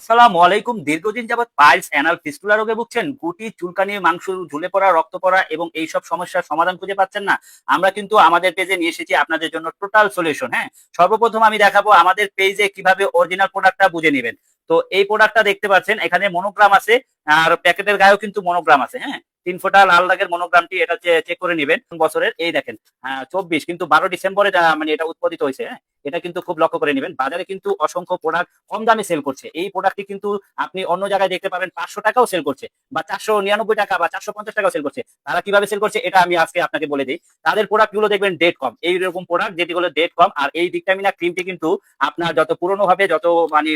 আসসালামু আলাইকুম। দীর্ঘদিন যাবৎ পাইলস অ্যানাল ফিস্টুলা রোগে ভুগছেন, গুটি, চুলকানি, মাংস, ঝুলে পড়া, রক্ত পড়া এবং এই সব সমস্যার সমাধান খুঁজে পাচ্ছেন না। আমরা কিন্তু আমাদের পেজে নিয়ে এসেছি আপনাদের জন্য টোটাল সলিউশন হ্যাঁ? সর্বপ্রথম আমি দেখাবো আমাদের পেজে কীভাবে অরিজিনাল প্রোডাক্টটা বুঝে নেবেন। তো এই প্রোডাক্টটা দেখতে পাচ্ছেন, এখানে মনোগ্রাম আছে, আর প্যাকেটের গায়েও কিন্তু মনোগ্রাম আছে হ্যাঁ? তিন ফোঁটা লাল দাগের মনোগ্রামটি এটা চেক করে নেবেন। বছরের, এই দেখেন চব্বিশ, কিন্তু বারো ডিসেম্বরে মানে এটা উৎপাদিত হয়েছে হ্যাঁ এটা কিন্তু খুব লক্ষ্য করে নেবেন। বাজারে কিন্তু অসংখ্য প্রোডাক্ট কম দামে সেল করছে। এই প্রোডাক্টটি কিন্তু আপনি অন্য জায়গায় দেখতে পাবেন, পাঁচশো টাকাও সেল করছে, বা চারশো নিরানব্বই টাকা, বা চারশো পঞ্চাশ টাকাও সেল করছে। তারা কীভাবে সেল করছে, এটা আমি আজকে আপনাকে বলে দিই। তাদের প্রোডাক্টগুলো দেখবেন ডেট কম। এইরকম প্রোডাক্ট যেটি হলো ডেট কম, আর এই ভিটামিনা ক্রিমটি কিন্তু আপনার যত পুরনো হবে, যত মানে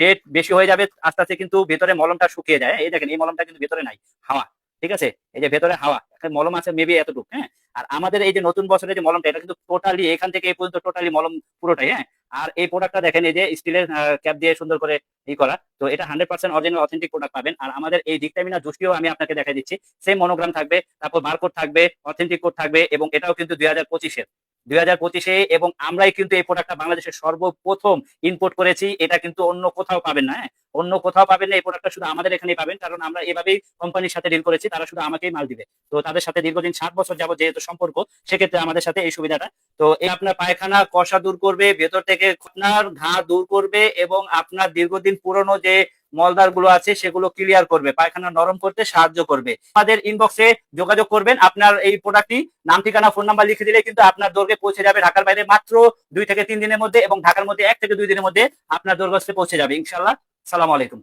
ডেট বেশি হয়ে যাবে, আস্তে আস্তে কিন্তু ভেতরে মলমটা শুকিয়ে যায়। এই দেখেন, এই মলমটা কিন্তু ভেতরে নাই, হাওয়া। ঠিক আছে? এই যে ভেতরে হাওয়া মলম আছে মেবি এতটুকু হ্যাঁ? আর আমাদের এই যে নতুন বছরের যে মলমটা, এটা কিন্তু টোটালি এখান থেকে এই পর্যন্ত টোটালি মলম পুরোটাই হ্যাঁ? আর এই প্রোডাক্টটা দেখেন, এই যে স্টিলের ক্যাপ দিয়ে সুন্দর করে ই করা, তো এটা hundred percent original authentic product পাবেন। আর আমাদের এই ডিকটামিনা জুসটিও আমি আপনাকে দেখা দিচ্ছি। সেম মনোগ্রাম থাকবে, তারপর বারকোড থাকবে অথেন্টিক কোড থাকবে, এবং এটাও কিন্তু দুই হাজার পঁচিশের দুই হাজার পঁচিশে, এবং আমরাই কিন্তু এই প্রোডাক্টটা বাংলাদেশের সর্বপ্রথম ইম্পোর্ট করেছি, এটা কিন্তু অন্য কোথাও পাবেন না হ্যাঁ? অন্য কোথাও পাবেন না, এই প্রোডাক্টটা শুধু আমাদের এখানেই পাবেন, কারণ আমরা এভাবেই কোম্পানির সাথে ডিল করেছি, তারা শুধু আমাকেই মাল দিবে। তো তাদের সাথে দীর্ঘদিন সাত বছর যাব যেহেতু সম্পর্ক, সেক্ষেত্রে আমাদের সাথে এই সুবিধাটা। তো এই আপনার পায়খানা কষা দূর করবে, ভেতর থেকে আপনার ঘা দূর করবে এবং আপনার দীর্ঘদিন পুরনো যে মলদারগুলো আছে, সেগুলো ক্লিয়ার করবে, পায়খানা নরম করতে সাহায্য করবে। আমাদের ইনবক্সে যোগাযোগ করবেন, আপনার এই প্রোডাক্টটি নাম, ঠিকানা ফোন নাম্বার লিখে দিলে কিন্তু আপনার দৈর্ঘ্যে পৌঁছে যাবে ঢাকার বাইরে মাত্র দুই থেকে তিন দিনের মধ্যে এবং ঢাকার মধ্যে এক থেকে দুই দিনের মধ্যে আপনার দৈর্ঘ্যে পৌঁছে যাবে ইনশাল্লাহ সালাম আলাইকুম।